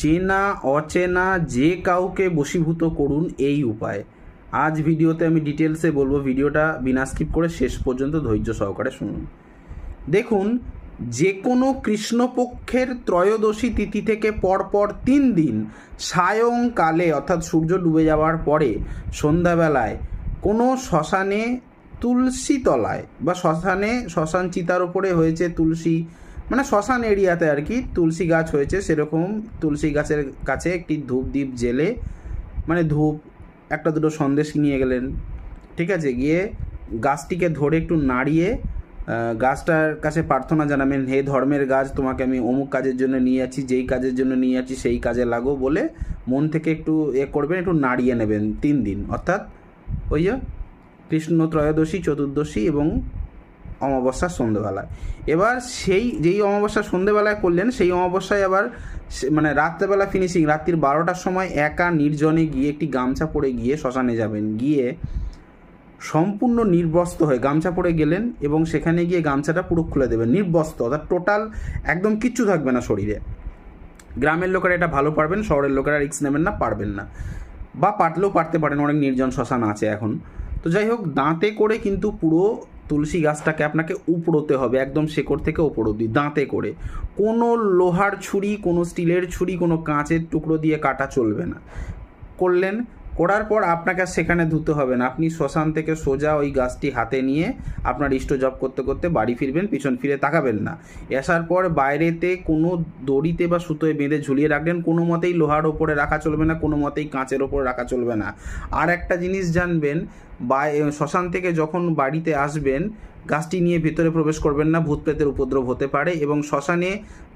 চেনা, অচেনা যে কাউকে বশীভূত করুন এই উপায়। আজ ভিডিওতে আমি ডিটেলসে বলব ভিডিওটা বিনা স্কিপ করে শেষ পর্যন্ত ধৈর্য সহকারে শুনুন। দেখুন যে কোনো কৃষ্ণপক্ষের ত্রয়োদশী তিথি থেকে পরপর তিন দিন সায়ংকালে, অর্থাৎ সূর্য ডুবে যাওয়ার পরে সন্ধ্যাবেলায়, কোনো শ্মশানে তুলসী তলায় বা শ্মশানে শ্মশান চিতার ওপরে হয়েছে তুলসী মানে শ্মশান এরিয়াতে আর কি তুলসী গাছ হয়েছে সেরকম। তুলসী গাছের কাছে একটি ধূপ দ্বীপ জেলে মানে ধূপ, একটা দুটো সন্দেশ নিয়ে গেলেন। ঠিক আছে, গিয়ে গাছটিকে ধরে একটু নাড়িয়ে গাছটার কাছে প্রার্থনা জানাবেন, হে ধর্মের গাছ, তোমাকে আমি অমুক কাজের জন্য নিয়ে যাচ্ছি, যেই কাজের জন্য নিয়ে যাচ্ছি সেই কাজে লাগো বলে মন থেকে একটু এ করবেন, একটু নাড়িয়ে নেবেন তিন দিন। অর্থাৎ ওই যে কৃষ্ণ ত্রয়োদশী, চতুর্দশী এবং অমাবস্যার সন্ধেবেলায়। এবার সেই, যেই অমাবস্যা সন্ধেবেলায় করলেন, সেই অমাবস্যায় আবার মানে রাত্রেবেলা ফিনিশিং রাত্রির বারোটার সময় একা নির্জনে গিয়ে একটি গামছা পরে গিয়ে শ্মশানে যাবেন। গিয়ে সম্পূর্ণ নির্বস্ত হয়ে গামছা পরে গেলেন এবং সেখানে গিয়ে গামছাটা পুরো খুলে দেবেন। নির্বস্ত, অর্থাৎ টোটাল একদম কিচ্ছু থাকবে না শরীরে। গ্রামের লোকেরা এটা ভালো পারবেন, শহরের লোকেরা রিক্স নেবেন না, পারবেন না। বা পারলেও পারতে পারেন, অনেক নির্জন শ্মশান আছে এখন। তো যাই হোক, দাঁতে করে কিন্তু পুরো তুলসী গাছটাকে আপনাকে উপড়োতে হবে, একদম শেকড় থেকে ওপর অব্দি দাঁতে করে। কোনো লোহার ছুরি, কোনো স্টিলের ছুরি, কোনো কাঁচের টুকরো দিয়ে কাটা চলবে না। করলেন করার পর আপনাকে সেখানে ধুতে হবে না। আপনি শ্মশান থেকে সোজা ওই গাছটি হাতে নিয়ে আপনার ইষ্ট জপ করতে করতে বাড়ি ফিরবেন, পিছন ফিরে তাকাবেন না। আসার পর বাইরেতে কোনো দড়িতে বা সুতোয় বেঁধে ঝুলিয়ে রাখলেন, কোনো মতেই লোহার ওপরে রাখা চলবে না, কোনো মতেই কাঁচের ওপরে রাখা চলবে না। আর একটা জিনিস জানবেন বা শ্মশান থেকে যখন বাড়িতে আসবেন, গাছটি নিয়ে ভিতরে প্রবেশ করবেন না, ভূত প্রেতের উপদ্রব হতে পারে এবং শ্মশানে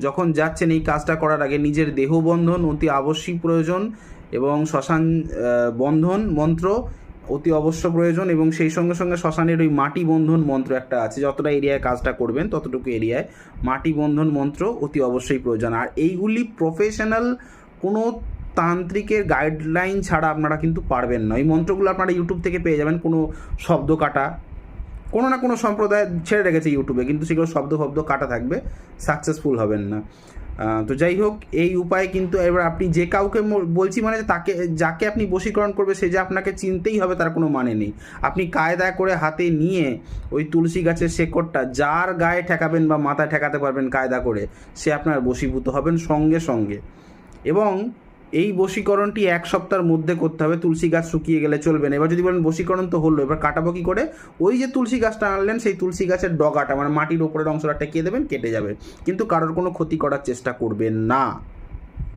যখন যাচ্ছেন এই কাজটা করার আগে নিজের দেহবন্ধন অতি আবশ্যিক প্রয়োজন এবং শ্মশান বন্ধন মন্ত্র অতি অবশ্য প্রয়োজন এবং সেই সঙ্গে সঙ্গে শ্মশানের ওই মাটি বন্ধন মন্ত্র একটা আছে। যতটা এরিয়ায় কাজটা করবেন, ততটুকু এরিয়ায় মাটি বন্ধন মন্ত্র অতি অবশ্যই প্রয়োজন। আর এইগুলি প্রফেশনাল কোনো তান্ত্রিকের গাইডলাইন ছাড়া আপনারা কিন্তু পারবেন না। এই মন্ত্রগুলো আপনারা ইউটিউব থেকে পেয়ে যাবেন। কোনো শব্দ কাটা কোনো না কোনো সম্প্রদায় ছেড়ে রেখেছে ইউটিউবে, কিন্তু সেগুলো শব্দ ফব্দ কাটা থাকবে সাকসেসফুল হবেন না। তো যাই হোক, এই উপায় কিন্তু এবার আপনি যে কাউকে বলছি মানে তাকে, যাকে আপনি বশীকরণ করবে, সে যে আপনাকে চিনতেই হবে, তার কোনো মানে নেই। আপনি কায়দা করে হাতে নিয়ে ওই তুলসী গাছের শেকড়টা যার গায়ে ঠেকাবেন বা মাথায় ঠেকাতে পারবেন কায়দা করে, সে আপনার বশীভূত হবেন সঙ্গে সঙ্গে। এবং এই বশীকরণটি এক সপ্তাহের মধ্যে করতে হবে, তুলসী গাছ শুকিয়ে গেলে চলবে না। এবার যদি বলেন বশীকরণ তো হলো, এবার কাটাবো কি করে? ওই যে তুলসী গাছটা আনলেন, সেই তুলসী গাছের ডগাটা মানে মাটির ওপরের অংশটা টেকিয়ে দেবেন, কেটে যাবে। কিন্তু কারোর কোনো ক্ষতি করার চেষ্টা করবেন না।